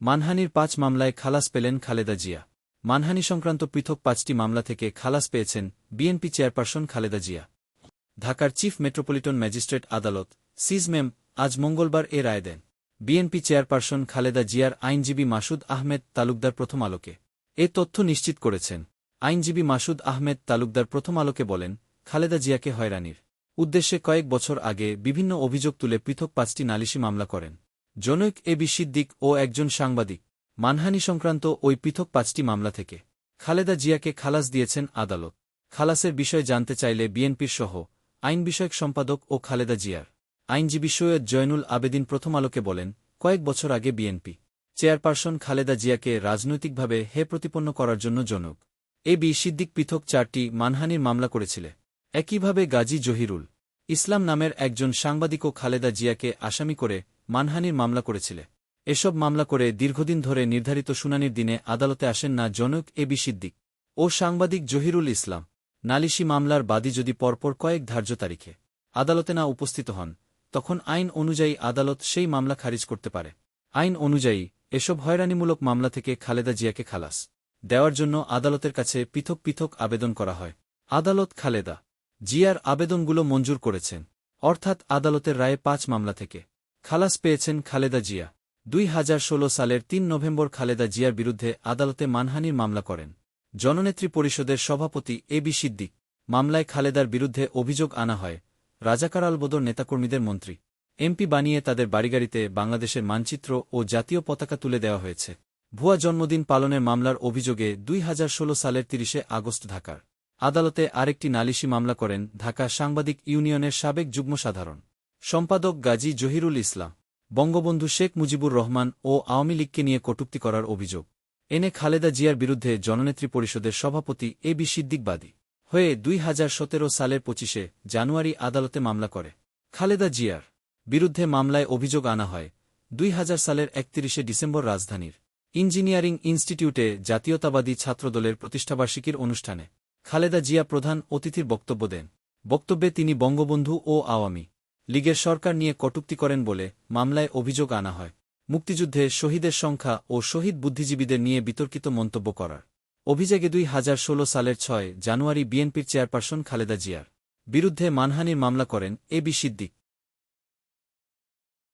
মানহানির পাঁচ মামলায় খালাস পেলেন খালেদা জিয়া। মানহানি সংক্রান্ত পৃথক পাঁচটি মামলা থেকে খালাস পেয়েছেন বিএনপি চেয়ারপারসন খালেদা জিয়া। ঢাকার চিফ মেট্রোপলিটন ম্যাজিস্ট্রেট আদালত সিজমেম আজ মঙ্গলবার এ রায় দেন। বিএনপি চেয়ারপারসন খালেদা জিয়ার আইনজীবী মাসুদ আহমেদ তালুকদার প্রথম আলোকে এ তথ্য নিশ্চিত করেছেন। আইনজীবী মাসুদ আহমেদ তালুকদার প্রথম আলোকে বলেন, খালেদা জিয়াকে হয়রানির উদ্দেশ্যে কয়েক বছর আগে বিভিন্ন অভিযোগ তুলে পৃথক পাঁচটি নালিশি মামলা করেন। জনৈক এ বি সিদ্দিক ও একজন সাংবাদিক। মানহানি সংক্রান্ত ওই পৃথক পাঁচটি মামলা থেকে খালেদা জিয়াকে খালাস দিয়েছেন আদালত। খালাসের বিষয় জানতে চাইলে বিএনপির সহ আইন বিষয়ক সম্পাদক ও খালেদা জিয়ার। আইনজীবী সৈয়দ জয়নুল আবেদিন প্রথম আলোকে বলেন, কয়েক বছর আগে বিএনপি চেয়ারপারসন খালেদা জিয়াকে রাজনৈতিকভাবে হে প্রতিপন্ন করার জন্য জনক এ বি সিদ্দিক পৃথক চারটি মানহানির মামলা করেছিল একইভাবে গাজী জহিরুল ইসলাম নামের একজন সাংবাদিকও খালেদা জিয়াকে আসামি করে মানহানির মামলা করেছিল। এসব মামলা করে দীর্ঘদিন ধরে নির্ধারিত শুনানির দিনে আদালতে আসেন না জনক এ বি সিদ্দিক ও সাংবাদিক জহিরুল ইসলাম। নালিশি মামলার বাদী যদি পরপর কয়েক ধার্য তারিখে আদালতে না উপস্থিত হন, তখন আইন অনুযায়ী আদালত সেই মামলা খারিজ করতে পারে। আইন অনুযায়ী এসব হয়রানিমূলক মামলা থেকে খালেদা জিয়াকে খালাস দেওয়ার জন্য আদালতের কাছে পৃথক পৃথক আবেদন করা হয়। আদালত খালেদা জিয়ার আবেদনগুলো মঞ্জুর করেছেন, অর্থাৎ আদালতের রায়ে পাঁচ মামলা থেকে। খালাস পেয়েছেন খালেদা জিয়া। দুই হাজার ষোলো সালের তিন নভেম্বর খালেদা জিয়ার বিরুদ্ধে আদালতে মানহানির মামলা করেন। জননেত্রী পরিষদের সভাপতি এ বি সিদ্দিক। মামলায় খালেদার বিরুদ্ধে অভিযোগ আনা হয়, রাজাকার আলবদর নেতাকর্মীদের মন্ত্রী। এমপি বানিয়ে তাদের বাড়িগাড়িতে বাংলাদেশের মানচিত্র ও জাতীয় পতাকা তুলে দেওয়া হয়েছে। ভুয়া জন্মদিন পালনের মামলার অভিযোগে দুই হাজার ষোলো সালের তিরিশে আগস্ট ঢাকার। আদালতে আরেকটি নালিশি মামলা করেন ঢাকা সাংবাদিক ইউনিয়নের সাবেক যুগ্ম সাধারণ। সম্পাদক গাজী জহিরুল ইসলাম, বঙ্গবন্ধু শেখ মুজিবুর রহমান ও আওয়ামী লীগকে নিয়ে কটূক্তি করার অভিযোগ। এনে খালেদা জিয়ার বিরুদ্ধে জননেত্রী পরিষদের সভাপতি এ বি সিদ্দিকবাদী হয়ে দুই হাজার সতেরো সালের পঁচিশে জানুয়ারি আদালতে মামলা করে। খালেদা জিয়ার বিরুদ্ধে মামলায় অভিযোগ আনা হয় দুই হাজার সালের একত্রিশে ডিসেম্বর রাজধানীর ইঞ্জিনিয়ারিং ইনস্টিটিউটে জাতীয়তাবাদী ছাত্রদলের প্রতিষ্ঠাবার্ষিকীর অনুষ্ঠানে খালেদা জিয়া প্রধান অতিথির বক্তব্য দেন। বক্তব্যে তিনি বঙ্গবন্ধু ও আওয়ামী লীগের সরকার নিয়ে কটুক্তি করেন বলে মামলায় অভিযোগ আনা হয়। মুক্তিযুদ্ধে শহীদের সংখ্যা ও শহীদ বুদ্ধিজীবীদের নিয়ে বিতর্কিত মন্তব্য করার অভিযোগে দুই হাজার ষোলো সালের ছয় জানুয়ারি বিএনপির চেয়ারপারসন খালেদা জিয়ার বিরুদ্ধে মানহানির মামলা করেন এ বি সিদ্দিক।